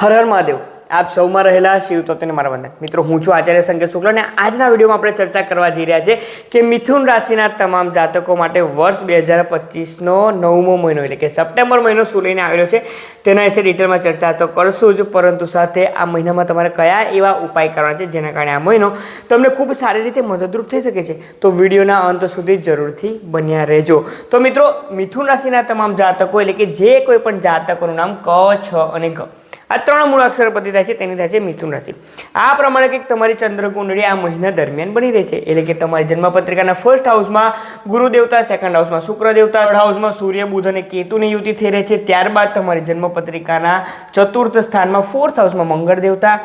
હર હર મહાદેવ. આપ સૌમાં રહેલા શિવ તત્વને મારા વંદન. મિત્રો, હું છું આચાર્ય સંકેત શુક્લ અને આજના વિડીયોમાં આપણે ચર્ચા કરવા જઈ રહ્યા છે કે મિથુન રાશિના તમામ જાતકો માટે વર્ષ બે હજાર પચીસનો નવમો મહિનો એટલે કે સપ્ટેમ્બર મહિનો શું લઈને આવેલો છે તેના વિશે ડિટેલમાં ચર્ચા તો કરશું જ, પરંતુ સાથે આ મહિનામાં તમારે કયા એવા ઉપાય કરવાના છે જેના કારણે આ મહિનો તમને ખૂબ સારી રીતે મદદરૂપ થઈ શકે છે તો વિડીયોના અંત સુધી જરૂરથી બન્યા રહેજો. તો મિત્રો, મિથુન રાશિના તમામ જાતકો એટલે કે જે કોઈ પણ જાતકોનું નામ ક, છ અને ગ. આ ત્રણ મૂળ અક્ષર પતિ થાય છે, તેની થાય છે મિથુન રાશિ. આ પ્રમાણે કંઈક તમારી ચંદ્રકુંડળી આ મહિના દરમિયાન બની રહે છે. એટલે કે તમારી જન્મપત્રિકાના ફર્સ્ટ હાઉસમાં ગુરુ દેવતા સેકન્ડ હાઉસમાં શુક્ર દેવતા થર્ડ હાઉસમાં સૂર્ય, બુધ અને કેતુની યુતિ થઈ રહી છે. ત્યારબાદ તમારી જન્મપત્રિકાના ચતુર્થ સ્થાનમાં ફોર્થ હાઉસમાં મંગળ દેવતા,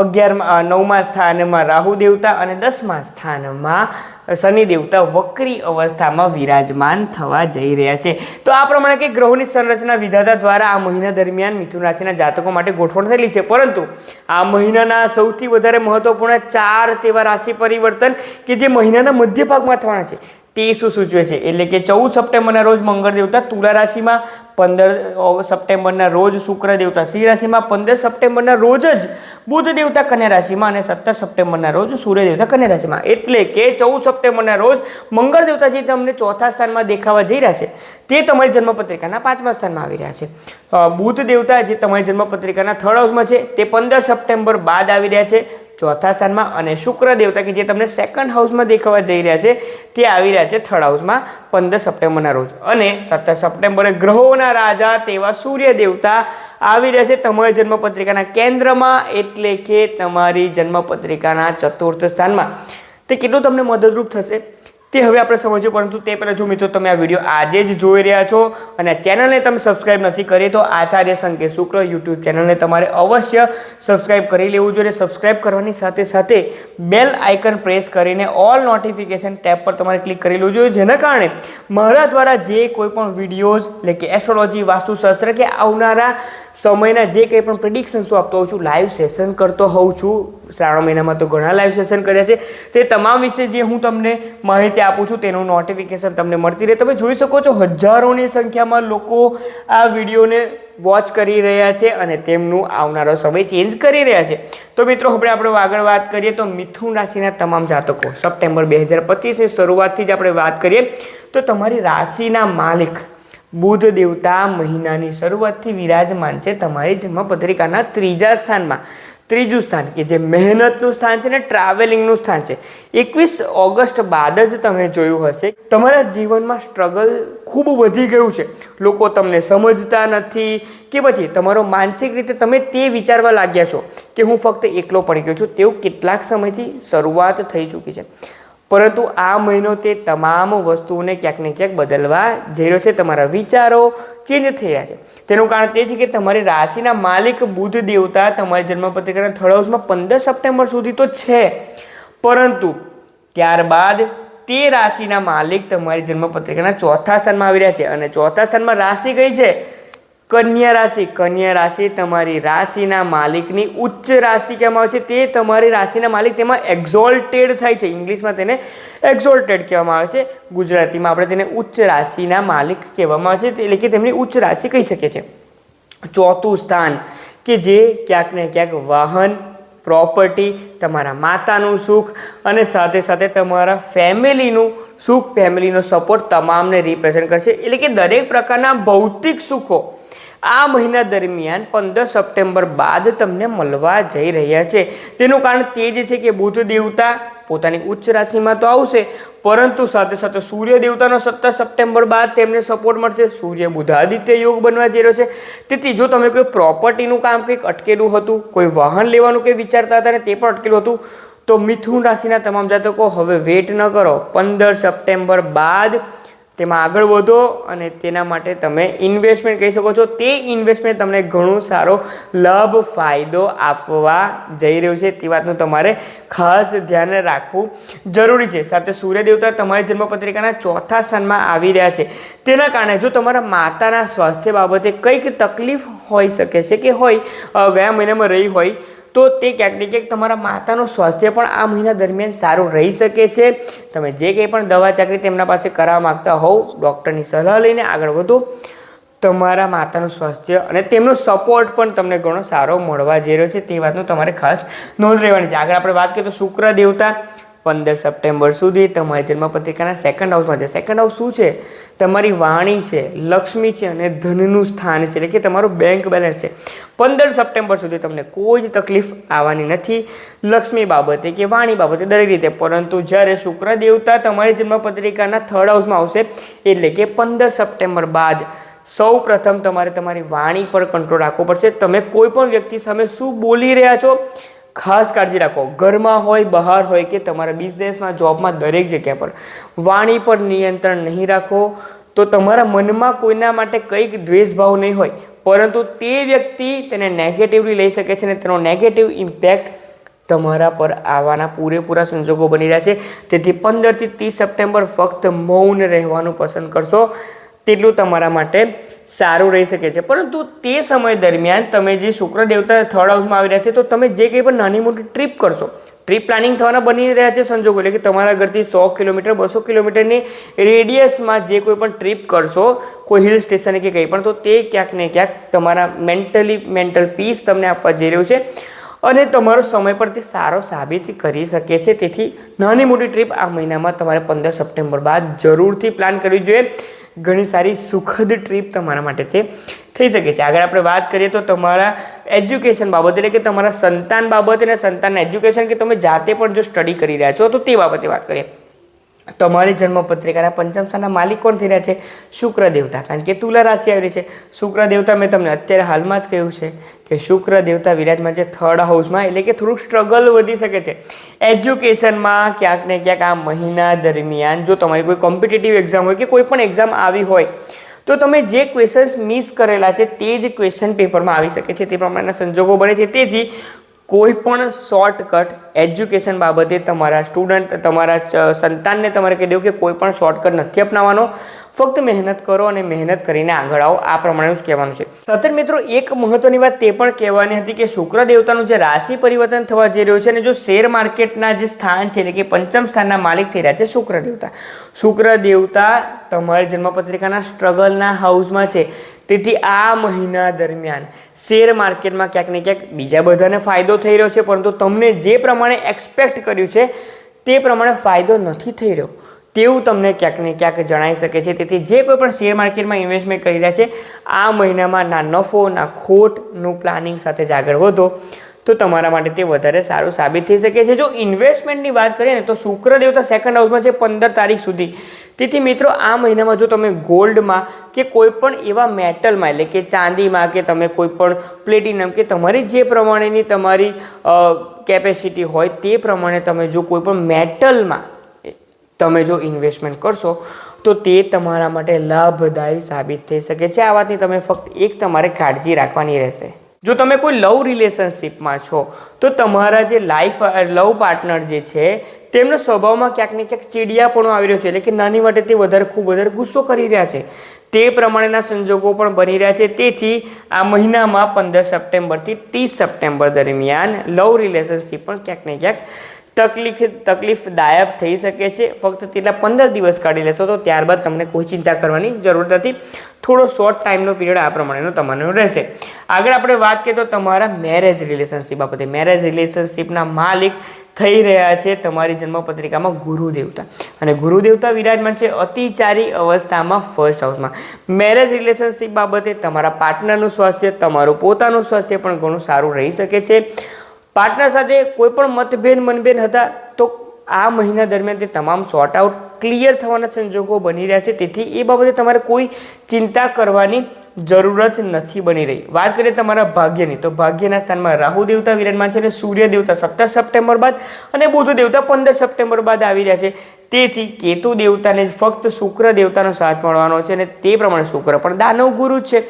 અગિયારમાં, નવમા સ્થાનમાં રાહુ દેવતા અને દસમા સ્થાનમાં શનિ દેવતા વક્રી અવસ્થામાં વિરાજમાન થવા જઈ રહ્યા છે. તો આ પ્રમાણે કે ગ્રહોની સંરચના વિધાતા દ્વારા આ મહિના દરમિયાન મિથુન રાશિના જાતકો માટે ગોઠવણ થયેલી છે. પરંતુ આ મહિનાના સૌથી વધારે મહત્વપૂર્ણ ચાર તેવા રાશિ પરિવર્તન કે જે મહિનાના મધ્ય ભાગમાં થવાના છે, તે શું સૂચવે છે? એટલે કે ચૌદ સપ્ટેમ્બરના રોજ મંગળ દેવતા તુલા રાશિમાં પંદર સપ્ટેમ્બરના રોજ શુક્ર દેવતા. સિંહ રાશિમાં પંદર સપ્ટેમ્બરના રોજ જ બુધ દેવતા કન્યા રાશિમાં અને સત્તર સપ્ટેમ્બરના રોજ સૂર્ય દેવતા કન્યા રાશિમાં. એટલે કે ચૌદ સપ્ટેમ્બરના રોજ મંગળ દેવતા જે તમને ચોથા સ્થાનમાં દેખાવા જઈ રહ્યા છે. તે તમારી જન્મપત્રિકાના પાંચમા સ્થાનમાં આવી રહ્યા છે. બુધ દેવતા જે તમારી જન્મપત્રિકાના થર્ડ હાઉસમાં છે, તે પંદર સપ્ટેમ્બર બાદ આવી રહ્યા છે. ચોથા સ્થાનમાં અને શુક્ર દેવતા કે જે તમને સેકન્ડ હાઉસમાં દેખાવા જઈ રહ્યા છે, તે આવી રહ્યા છે થર્ડ હાઉસમાં પંદર સપ્ટેમ્બરના રોજ. અને સત્તર સપ્ટેમ્બરે ગ્રહોના રાજા તેવા સૂર્ય દેવતા આવી રહ્યા છે તમારી જન્મપત્રિકાના કેન્દ્રમાં, એટલે કે તમારી જન્મપત્રિકાના ચતુર્થ સ્થાનમાં. તે કેટલું તમને મદદરૂપ થશે? તે હવે આપણે સમજ્યું, પરંતુ તે પહેલાં જો મિત્રો તમે આ વીડિયો આજે જ જોઈ રહ્યા છો અને ચેનલને તમે સબસ્ક્રાઇબ નથી કરી, તો આચાર્ય સંકેત શુક્ર યુટ્યુબ ચેનલને તમારે અવશ્ય સબસ્ક્રાઇબ કરી લેવું જોઈએ. સબસ્ક્રાઇબ કરવાની સાથે સાથે બેલ આઇકન પ્રેસ કરીને ઓલ નોટિફિકેશન ટેબ પર તમારે ક્લિક કરી લેવું જોઈએ. જેના કારણે મારા દ્વારા જે કોઈ પણ વિડીયોઝ એટલે કે એસ્ટ્રોલોજી વાસ્તુશાસ્ત્ર કે આવનારા સમયના જે કંઈ પણ પ્રિડિક્શન્સો આપતો હોઉં છું લાઈવ સેશન કરતો હોઉં છું. શ્રાવણ મહિનામાં તો ઘણા લાઈવ સેશન કર્યા છે. તે તમામ વિશે જે હું તમને માહિતી આપું છું, તેનું નોટિફિકેશન તમને મળતી રહે. તમે જોઈ શકો છો, હજારોની સંખ્યામાં લોકો આ વિડીયોને વોચ કરી રહ્યા છે અને તેમનું આવનારો સમય ચેન્જ કરી રહ્યા છે. તો મિત્રો આપણે આપણે આગળ વાત કરીએ તો મિથુન રાશિના તમામ જાતકો. સપ્ટેમ્બર બે હજાર પચીસની શરૂઆતથી જ આપણે વાત કરીએ. તો તમારી રાશિના માલિક બુધ દેવતા મહિનાની શરૂઆતથી વિરાજમાન છે તમારી જન્મપત્રિકાના ત્રીજા સ્થાનમાં. ત્રીજું સ્થાન કે જે મહેનતનું સ્થાન છે ને ટ્રાવેલિંગનું સ્થાન છે. એકવીસ ઓગસ્ટ બાદ જ તમે જોયું હશે, તમારા જીવનમાં સ્ટ્રગલ ખૂબ વધી ગયું છે. લોકો તમને સમજતા નથી કે પછી તમારો માનસિક રીતે તમે તે વિચારવા લાગ્યા છો કે હું ફક્ત એકલો પડી ગયો છું તેવું કેટલાક સમયથી શરૂઆત થઈ ચૂકી છે. પરંતુ આ મહિનો તે તમામ વસ્તુઓને ક્યાંક ને ક્યાંક બદલવા જઈ રહ્યો છે, તમારા વિચારો ચેન્જ થઈ રહ્યા છે. તેનું કારણ તે છે કે તમારી રાશિના માલિક બુધ દેવતા તમારી જન્મપત્રિકાના થર્ડ હાઉસમાં પંદર સપ્ટેમ્બર સુધી તો છે. પરંતુ ત્યારબાદ તે રાશિના માલિક તમારી જન્મપત્રિકાના ચોથા સ્થાનમાં આવી રહ્યા છે અને ચોથા સ્થાનમાં રાશિ કઈ છે? કન્યા રાશિ. કન્યા રાશિ તમારી રાશિના માલિકની ઉચ્ચ રાશિ કહેવામાં આવે છે? તે તમારી રાશિના માલિક તેમાં એક્ઝોલ્ટેડ થાય છે. ઇંગ્લિશમાં તેને એક્ઝોલ્ટેડ કહેવામાં આવે છે. ગુજરાતીમાં આપણે તેને ઉચ્ચ રાશિના માલિક કહેવામાં આવે છે. એટલે કે તેમની ઉચ્ચ રાશિ કહી શકીએ છીએ ચોથું સ્થાન, કે જે ક્યાંક ને ક્યાંક વાહન પ્રોપર્ટી તમારા માતાનું સુખ અને સાથે સાથે તમારા ફેમિલીનું સુખ, ફેમિલીનો સપોર્ટ તમામને રિપ્રેઝેન્ટ કરશે. એટલે કે દરેક પ્રકારના ભૌતિક સુખો આ મહિના દરમિયાન પંદર સપ્ટેમ્બર બાદ તમને મળવા જઈ રહ્યા છે. તેનું કારણ તે જ છે કે બુધ દેવતા પોતાની ઉચ્ચ રાશિમાં તો આવશે, પરંતુ સાથે સાથે સૂર્ય દેવતાનો સત્તર સપ્ટેમ્બર બાદ તેમને સપોર્ટ મળશે. સૂર્ય બુધાદિત્ય યોગ બનવા જઈ રહ્યો છે. તેથી જો તમે કોઈ પ્રોપર્ટીનું કામ કંઈક અટકેલું હતું, કોઈ વાહન લેવાનું કંઈ વિચારતા હતા ને તે પણ અટકેલું હતું, તો મિથુન રાશિના તમામ જાતકો હવે વેટ ન કરો. પંદર સપ્ટેમ્બર બાદ તેમાં આગળ વધો અને તેના માટે તમે ઇન્વેસ્ટમેન્ટ કહી શકો છો. તે ઇન્વેસ્ટમેન્ટ તમને ઘણો સારો લાભ, ફાયદો આપવા જઈ રહ્યું છે. તે વાતનું તમારે ખાસ ધ્યાન રાખવું જરૂરી છે. સાથે સૂર્ય દેવતા તમારી જન્મપત્રિકાના ચોથા સ્થાનમાં આવી રહ્યા છે. તેના કારણે જો તમારા માતાના સ્વાસ્થ્ય બાબતે કંઈક તકલીફ હોઈ શકે છે કે હોય ગયા મહિનામાં રહી હોય તો તે ક્યાંક ને ક્યાંક તમારા માતાનું સ્વાસ્થ્ય પણ આ મહિના દરમિયાન સારું રહી શકે છે. તમે જે કંઈ પણ દવા ચાકરી તેમના પાસે કરાવવા માગતા હોવ, ડૉક્ટરની સલાહ લઈને આગળ વધો. તમારા માતાનું સ્વાસ્થ્ય અને તેમનો સપોર્ટ પણ તમને ઘણો સારો મળવા જઈ રહ્યો છે. તે વાતનું તમારે ખાસ નોંધ રહેવાની છે. આગળ આપણે વાત કરીએ તો શુક્ર દેવતા પંદર સપ્ટેમ્બર સુધી તમારી જન્મપત્રિકાના સેકન્ડ હાઉસમાં છે. સેકન્ડ હાઉસ શું છે? તમારી વાણી છે, લક્ષ્મી છે અને ધનનું સ્થાન છે. એટલે કે તમારું બેંક બેલેન્સ છે. પંદર સપ્ટેમ્બર સુધી તમને કોઈ જ તકલીફ આવવાની નથી. લક્ષ્મી બાબતે કે વાણી બાબતે દરેક રીતે. પરંતુ જ્યારે શુક્ર દેવતા તમારી જન્મપત્રિકાના થર્ડ હાઉસમાં આવશે, એટલે કે પંદર સપ્ટેમ્બર બાદ સૌ પ્રથમ તમારે તમારી વાણી પર કંટ્રોલ રાખવો પડશે. તમે કોઈ પણ વ્યક્તિ સામે શું બોલી રહ્યા છો ખાસ કાળજી રાખો. ઘરમાં હોય, બહાર હોય કે તમારા બિઝનેસમાં, જોબમાં, દરેક જગ્યા પર. વાણી પર નિયંત્રણ નહીં રાખો. તો તમારા મનમાં કોઈના માટે કંઈક દ્વેષભાવ નહીં હોય. પરંતુ તે વ્યક્તિ તેને નેગેટિવલી લઈ શકે છે અને તેનો નેગેટિવ ઇમ્પેક્ટ તમારા પર આવવાના પૂરેપૂરા સંજોગો બની રહ્યા છે. તેથી પંદરથી ત્રીસ સપ્ટેમ્બર ફક્ત મૌન રહેવાનું પસંદ કરશો. તેટલું તમારા માટે સારું રહી શકે છે. પરંતુ તે સમય દરમિયાન તમે જે શુક્ર દેવતા થર્ડ હાઉસમાં આવી રહ્યા છે, તો તમે જે કંઈ પણ નાની મોટી ટ્રીપ કરશો ટ્રીપ પ્લાનિંગ થવાના બની રહ્યા છે સંજોગો, એટલે કે તમારા ઘરથી સો કિલોમીટર, બસો કિલોમીટરની રેડિયસમાં જે કોઈ પણ ટ્રીપ કરશો, કોઈ હિલ સ્ટેશન કે કંઈ પણ, તો તે ક્યાંક ને ક્યાંક તમારા મેન્ટલી મેન્ટલ પીસ તમને આપવા જઈ રહ્યું છે અને તમારો સમય પર તે સારો સાબિત કરી શકે છે. તેથી નાની મોટી ટ્રીપ આ મહિનામાં તમારે પંદર સપ્ટેમ્બર બાદ જરૂરથી પ્લાન કરવી જોઈએ. ઘણી સારી સુખદ ટ્રીપ તમારા માટે તે થઈ શકે છે. આગળ આપણે વાત કરીએ તો તમારા એજ્યુકેશન બાબત એટલે કે તમારા સંતાન બાબત અને સંતાનના એજ્યુકેશન કે તમે જાતે પણ જો સ્ટડી કરી રહ્યા છો તો તે બાબતે વાત કરીએ. તમારી જન્મપત્રિકાના પંચમ સ્થાનના માલિક કોણ થઈ રહ્યા છે? શુક્ર દેવતા કારણ કે તુલા રાશિ આવી રહી છે. શુક્ર દેવતા મેં તમને અત્યારે હાલમાં જ કહ્યું છે કે શુક્ર દેવતા વિરાજમાં છે થર્ડ હાઉસમાં એટલે કે થોડુંક સ્ટ્રગલ વધી શકે છે. એજ્યુકેશનમાં ક્યાંક ને ક્યાંક આ મહિના દરમિયાન, જો તમારી કોઈ કોમ્પિટિટિવ એક્ઝામ હોય કે કોઈ પણ એક્ઝામ આવી હોય, તો તમે જે ક્વેશ્ચન્સ મિસ કરેલા છે તે જ ક્વેશ્ચન પેપરમાં આવી શકે છે. તે પ્રમાણેના સંજોગો બને છે. તેથી કોઈ પણ શોર્ટકટ એજ્યુકેશન બાબતે તમારા સ્ટુડન્ટ તમારા સંતાનને તમારે કહી દેવું કે કોઈ પણ શોર્ટકટ નથી અપનાવવાનો. ફક્ત મહેનત કરો અને મહેનત કરીને આગળ આવો. આ પ્રમાણે જ કહેવાનું છે. સતત મિત્રો, એક મહત્વની વાત તે પણ કહેવાની હતી કે શુક્ર દેવતાનું જે રાશિ પરિવર્તન થવા જઈ રહ્યું છે અને જો શેર માર્કેટના જે સ્થાન છે એટલે કે પંચમ સ્થાનના માલિક થઈ રહ્યા છે શુક્ર દેવતા. શુક્ર દેવતા તમારી જન્મપત્રિકાના સ્ટ્રગલના હાઉસમાં છે. તેથી આ મહિના દરમિયાન શેર માર્કેટમાં ક્યાંક ને ક્યાંક બીજા બધાને ફાયદો થઈ રહ્યો છે, પરંતુ તમને જે પ્રમાણે એક્સપેક્ટ કર્યું છે, તે પ્રમાણે ફાયદો નથી થઈ રહ્યો. તેવું તમને ક્યાંક ને ક્યાંક જણાઈ શકે છે. તેથી જે કોઈ પણ શેર માર્કેટમાં ઇન્વેસ્ટમેન્ટ કરી રહ્યા છે, આ મહિનામાં ના નફો ના ખોટનું પ્લાનિંગ સાથે જ આગળ વધો. તો તમારા માટે તે વધારે સારું સાબિત થઈ શકે છે. જો ઇન્વેસ્ટમેન્ટની વાત કરીએ ને, તો શુક્ર દેવતા સેકન્ડ હાઉસમાં છે, પંદર તારીખ સુધી. તેથી મિત્રો, આ મહિનામાં જો તમે ગોલ્ડમાં કે કોઈ પણ એવા મેટલમાં, એટલે કે ચાંદીમાં કે તમે કોઈ પણ પ્લેટિનમ કે તમારી જે પ્રમાણેની તમારી કેપેસિટી હોય તે પ્રમાણે તમે જો કોઈ પણ મેટલમાં તમે જો ઇન્વેસ્ટમેન્ટ કરશો, તો તે તમારા માટે લાભદાયી સાબિત થઈ શકે છે. આ વાતની તમે ફક્ત એક તમારે કાળજી રાખવાની રહેશે. જો તમે કોઈ લવ રિલેશનશિપમાં છો, તો તમારા જે લાઈફ લવ પાર્ટનર જે છે, તેમનો સ્વભાવમાં ક્યાંક ને ક્યાંક ચીડિયાપણું આવી રહ્યો છે. એટલે કે નાની માટે તે વધારે, ખૂબ વધારે ગુસ્સો કરી રહ્યા છે. તે પ્રમાણેના સંજોગો પણ બની રહ્યા છે. તેથી આ મહિનામાં પંદર સપ્ટેમ્બરથી ત્રીસ સપ્ટેમ્બર દરમિયાન લવ રિલેશનશિપ પણ ક્યાંક ને ક્યાંક તકલીફ તકલીફદાયક થઈ શકે છે. ફક્ત તેટલા પંદર દિવસ કાઢી લેશો તો ત્યારબાદ તમને કોઈ ચિંતા કરવાની જરૂર નથી. થોડો શોર્ટ ટાઈમનો પીરિયડ આ પ્રમાણેનો તમારો રહેશે. આગળ આપણે વાત કરીએ તો તમારા મેરેજ રિલેશનશિપ બાબતે. મેરેજ રિલેશનશિપના માલિક થઈ રહ્યા છે તમારી જન્મપત્રિકામાં ગુરુદેવતા અને ગુરુદેવતા વિરાજમાન છે અતિચારી અવસ્થામાં ફર્સ્ટ હાઉસમાં મેરેજ રિલેશનશિપ બાબતે તમારા પાર્ટનરનું સ્વાસ્થ્ય, તમારું પોતાનું સ્વાસ્થ્ય પણ ઘણું સારું રહી શકે છે. પાર્ટનર સાથે કોઈ પણ મતભેદ, મનભેદ હતા તો આ મહિના દરમિયાન તે તમામ સોર્ટ આઉટ ક્લિયર થવાના સંજોગો બની રહ્યા છે. તેથી એ બાબતે તમારે કોઈ ચિંતા કરવાની જરૂરત નથી બની રહી. વાત કરીએ તમારા ભાગ્યની, તો ભાગ્યના સ્થાનમાં રાહુ દેવતા વિરાજમાન છે અને સૂર્ય દેવતા સત્તર સપ્ટેમ્બર બાદ અને બુધ દેવતા પંદર સપ્ટેમ્બર બાદ આવી રહ્યા છે. તેથી કેતુ દેવતાને ફક્ત શુક્ર દેવતાનો સાથ મળવાનો છે અને તે પ્રમાણે શુક્ર પણ દાનવ ગુરુ છે.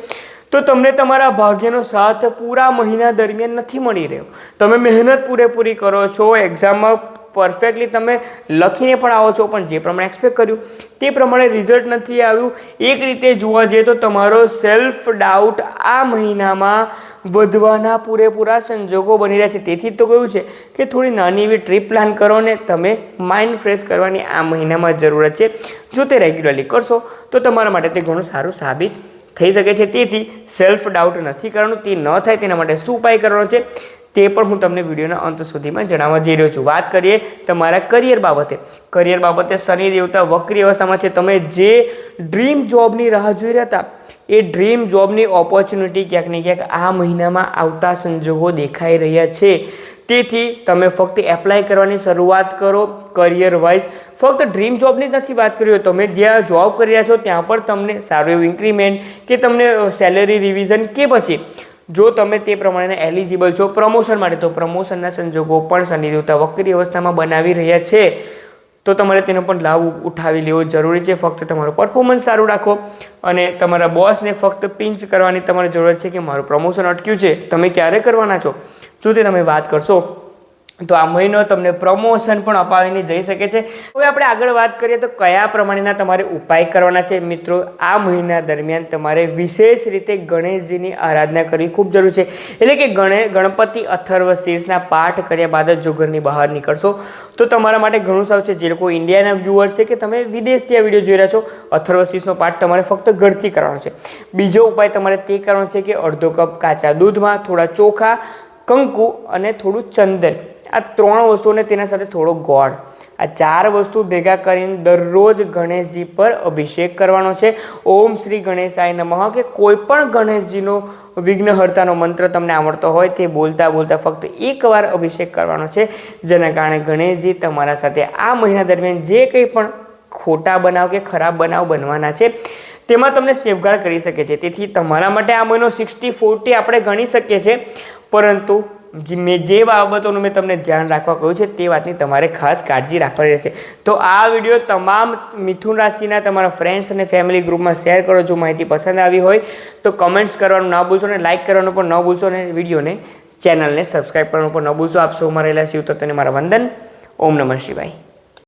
તો તમને તમારા ભાગ્યનો સાથ પૂરા મહિના દરમિયાન નથી મળી રહ્યો. તમે મહેનત પૂરેપૂરી કરો છો એક્ઝામમાં પરફેક્ટલી તમે લખીને પણ આવો છો, પણ જે પ્રમાણે એક્સપેક્ટ કર્યું, તે પ્રમાણે રિઝલ્ટ નથી આવ્યું. એક રીતે જોવા જઈએ તો તમારો સેલ્ફ ડાઉટ આ મહિનામાં વધવાના પૂરેપૂરા સંજોગો બની રહ્યા છે. તેથી તો કહ્યું છે કે થોડી નાની એવી ટ્રીપ પ્લાન કરો ને તમે માઇન્ડ ફ્રેશ કરવાની આ મહિનામાં જરૂરત છે. જો તે રેગ્યુલરલી કરશો, તો તમારા માટે તે ઘણું સારું સાબિત થઈ શકે છે. તેથી સેલ્ફ ડાઉટ નથી કરવાનું, તે ન થાય તેના માટે શું ઉપાય કરવાનો છે, તે પણ હું તમને વિડીયોના અંત સુધીમાં જણાવવા જઈ રહ્યો છું. વાત કરીએ તમારા કરિયર બાબતે. કરિયર બાબતે શનિ દેવતા વક્રી અવસ્થામાં છે. તમે જે ડ્રીમ જોબની રાહ જોઈ રહ્યા હતા, એ ડ્રીમ જોબની ઓપોર્ચ્યુનિટી ક્યાંક ને ક્યાંક આ મહિનામાં આવતા સંજોગો દેખાઈ રહ્યા છે. તેથી તમે ફક્ત એપ્લાય કરવાની શરૂઆત કરો કરિયર વાઇઝ ફક્ત ડ્રીમ જોબની જ નથી વાત કરી, તમે જ્યાં જોબ કરી રહ્યા છો, ત્યાં પણ તમને સારું એવું ઇન્ક્રીમેન્ટ કે તમને સેલરી રિવિઝન કે પછી. જો તમે તે પ્રમાણે એલિજિબલ છો પ્રમોશન માટે, તો પ્રમોશનના સંજોગો પણ શનિદેવતા વક્રી અવસ્થામાં બનાવી રહ્યા છે. તો તમારે તેનો પણ લાભ ઉઠાવી લેવો જરૂરી છે. ફક્ત તમારું પરફોર્મન્સ સારું રાખો અને તમારા બોસને ફક્ત પિંચ કરવાની તમારે જરૂરત છે કે મારું પ્રમોશન અટક્યું છે. તમે ક્યારે કરવાના છો? તે તમે વાત કરશો, તો આ મહિનો તમને પ્રમોશન પણ અપાવીને જઈ શકે છે. હવે આપણે આગળ વાત કરીએ તો કયા પ્રમાણેના તમારે ઉપાય કરવાના છે? મિત્રો, આ મહિના દરમિયાન તમારે વિશેષ રીતે ગણેશજીની આરાધના કરવી ખૂબ જરૂરી છે. એટલે કે ગણે, ગણપતિ અથર્વ શીર્ષના પાઠ કર્યા બાદ જો ઘરની બહાર નીકળશો, તો તમારા માટે ઘણું સારું છે. જે લોકો ઇન્ડિયાના વ્યુઅર્સ છે કે તમે વિદેશથી આ વીડિયો જોઈ રહ્યા છો, અથર્વ શીર્ષનો પાઠ તમારે ફક્ત ઘરથી કરવાનો છે. બીજો ઉપાય તમારે તે કરવાનો છે કે અડધો કપ કાચા દૂધમાં, થોડા ચોખા કંકુ અને થોડું ચંદન. આ ત્રણ વસ્તુને તેના સાથે થોડો ગોળ. આ ચાર વસ્તુ ભેગા કરીને દરરોજ ગણેશજી પર અભિષેક કરવાનો છે. ઓમ શ્રી ગણેશાય નમઃ કે કોઈ પણ ગણેશજીનો વિઘ્નહર્તાનો મંત્ર તમને આવડતો હોય તે બોલતા બોલતા ફક્ત એકવાર અભિષેક કરવાનો છે. જેના કારણે ગણેશજી તમારા સાથે આ મહિના દરમિયાન જે કંઈ પણ ખોટા બનાવ કે ખરાબ બનાવ બનવાના છે, તેમાં તમને સેફગાર્ડ કરી શકે છે. તેથી તમારા માટે આ મહિનો સિક્સટી ફોર્ટી આપણે ગણી શકીએ છીએ. પરંતુ મેં જે બાબતોનું મેં તમને ધ્યાન રાખવા કહ્યું છે તે વાતની તમારે ખાસ કાળજી રાખવાની રહેશે. તો આ વીડિયો તમામ મિથુન રાશિના તમારા ફ્રેન્ડ્સ અને ફેમિલી ગ્રુપમાં શેર કરો જો માહિતી પસંદ આવી હોય તો કમેન્ટ્સ કરવાનું ના ભૂલશો અને લાઇક કરવાનું પણ ન ભૂલશો અને વિડીયોને ચેનલને સબસ્ક્રાઈબ કરવાનું પણ ન ભૂલશો. આપ સૌમાં રહેલા શિવ તત્વને મારા વંદન. ઓમ નમઃ શિવાય.